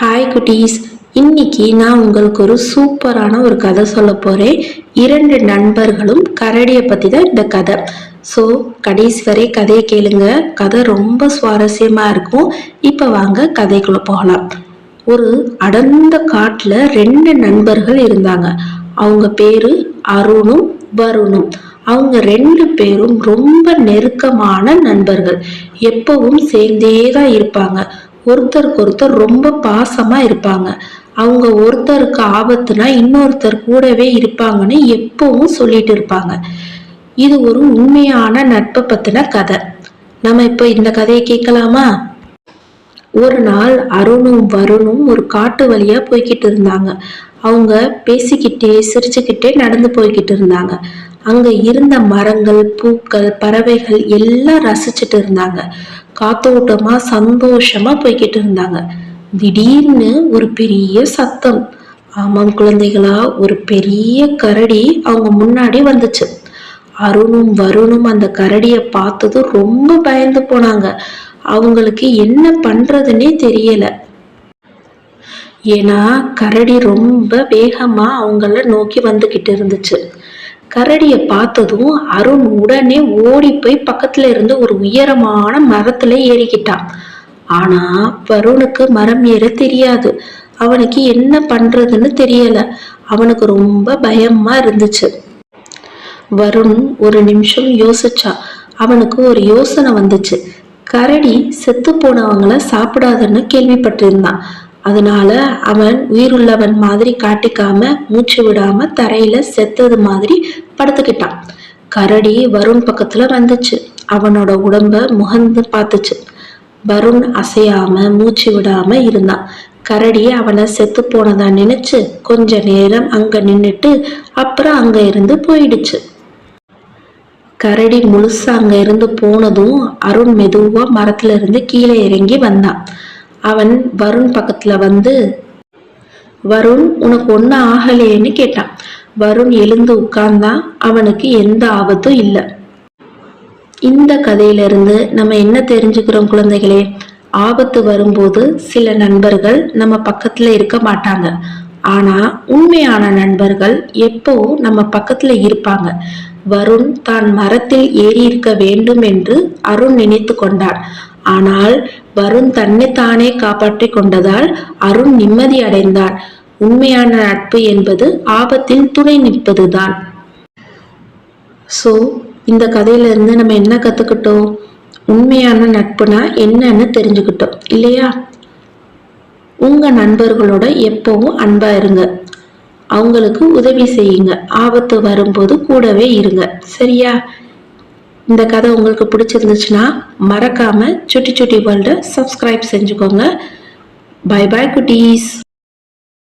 Hi குட்டீஸ். இன்னைக்கு நான் உங்களுக்கு ஒரு சூப்பரான ஒரு கதை சொல்ல போகிறேன் இரண்டு நண்பர்களும் கரடியை பற்றி தான் இந்த கதை. ஸோ கடைசி வரை கதையை கேளுங்க. கதை ரொம்ப சுவாரஸ்யமாக இருக்கும். இப்போ வாங்க கதைக்குள்ளே போகலாம். ஒரு அடர்ந்த காட்டில் ரெண்டு நண்பர்கள் இருந்தாங்க. அவங்க பேரு அருணும் வருணும். அவங்க ரெண்டு பேரும் ரொம்ப நெருக்கமான நண்பர்கள். எப்பவும் சேர்ந்தே தான் இருப்பாங்க. ஒருத்தருக்கு ஒருத்தர் ரொம்ப பாசமா இருப்பாங்க. அவங்க ஒருத்தருக்கு ஆபத்துனா இன்னொருத்தர் கூடவே இருப்பாங்கன்னு எப்பவும் சொல்லிட்டு இருப்பாங்க. இது ஒரு உண்மையான நட்பை பத்தின கதை. நம்ம இப்போ இந்த கதையை கேட்கலாமா? ஒரு நாள் அருணும் வருணும் ஒரு காட்டு வழியா போய்கிட்டு இருந்தாங்க. அவங்க பேசிக்கிட்டே சிரிச்சுக்கிட்டே நடந்து போய்கிட்டு இருந்தாங்க. அங்க இருந்த மரங்கள் பூக்கள் பறவைகள் எல்லாம் ரசிச்சுட்டு இருந்தாங்க. காத்தோட்டமா சந்தோஷமா போய்கிட்டு இருந்தாங்க. திடீர்னு ஒரு பெரிய சத்தம். ஆமாம் குழந்தைகளா ஒரு பெரிய கரடி அவங்க முன்னாடி வந்துச்சு. அருணும் வருணும் அந்த கரடியை பார்த்ததும் ரொம்ப பயந்து போனாங்க. அவங்களுக்கு என்ன பண்றதுன்னே தெரியல. ஏன்னா கரடி ரொம்ப வேகமா அவங்கள நோக்கி வந்துகிட்டு இருந்துச்சு. கரடியை பார்த்ததும் அருண் உடனே ஓடி போய் பக்கத்துல இருந்து ஒரு உயரமான மரத்துல ஏறிக்கிட்டான். ஆனா வருணுக்கு மரம் ஏற தெரியாது. அவனுக்கு என்ன பண்றதுன்னு தெரியல. அவனுக்கு ரொம்ப பயமா இருந்துச்சு. வருண் ஒரு நிமிஷம் யோசிச்சா. அவனுக்கு ஒரு யோசனை வந்துச்சு. கரடி செத்து போனவங்கள சாப்பிடாதுன்னு கேள்விப்பட்டிருந்தான். அதனால அவன் உயிருள்ளவன் மாதிரி காட்டிக்காம மூச்சு விடாம தரையில செத்தது மாதிரி படுத்துக்கிட்டான். கரடி வருண் பக்கத்துல வந்துச்சு. அவனோட உடம்ப முகந்து பார்த்துச்சு. வருண் அசையாம மூச்சு விடாம இருந்தான். கரடி அவனை செத்து போனதா நினைச்சு கொஞ்ச நேரம் அங்க நின்னுட்டு அப்புறம் அங்க இருந்து போயிடுச்சு. கரடி முழுசா அங்க இருந்து போனதும் அருண் மெதுவா மரத்துல இருந்து கீழே இறங்கி வந்தான். அவன் வருண் பக்கத்துல வந்து வருண் உனக்கு ஒன்றும் ஆகலையேன்னு கேட்டான். வருண் எழுந்து உட்கார்ந்தான் அவனுக்கு எந்த ஆபத்தும் இல்லை. இந்த கதையிலிருந்து நம்ம என்ன தெரிஞ்சுக்கிறோம் குழந்தைகளே? ஆபத்து வரும்போது சில நண்பர்கள் நம்ம பக்கத்துல இருக்க மாட்டாங்க. ஆனா உண்மையான நண்பர்கள் எப்போ நம்ம பக்கத்துல இருப்பாங்க. வருண் தான் மரத்தில் ஏறி இருக்க வேண்டும் என்று அருண் நினைத்து கொண்டான் ஆனால் வருண் தன்னைத்தானே காப்பாற்றி கொண்டதால் அருண் நிம்மதி அடைந்தார். உண்மையான நட்பு என்பது ஆபத்தில் துணை நிற்பதுதான். ஸோ இந்த கதையில இருந்து நம்ம என்ன கத்துக்கிட்டோம்? உண்மையான நட்புனா என்னன்னு தெரிஞ்சுக்கிட்டோம் இல்லையா? உங்க நண்பர்களோட எப்பவும் அன்பா இருங்க. அவங்களுக்கு உதவி செய்யுங்க. ஆபத்து வரும்போது கூடவே இருங்க. சரியா? இந்த கதை உங்களுக்கு பிடிச்சிருந்துச்சுன்னா மறக்காமல் சுட்டி சுட்டி வேர்ல்டை சப்ஸ்கிரைப் செஞ்சுக்கோங்க. பை பாய் குட்டீஸ்.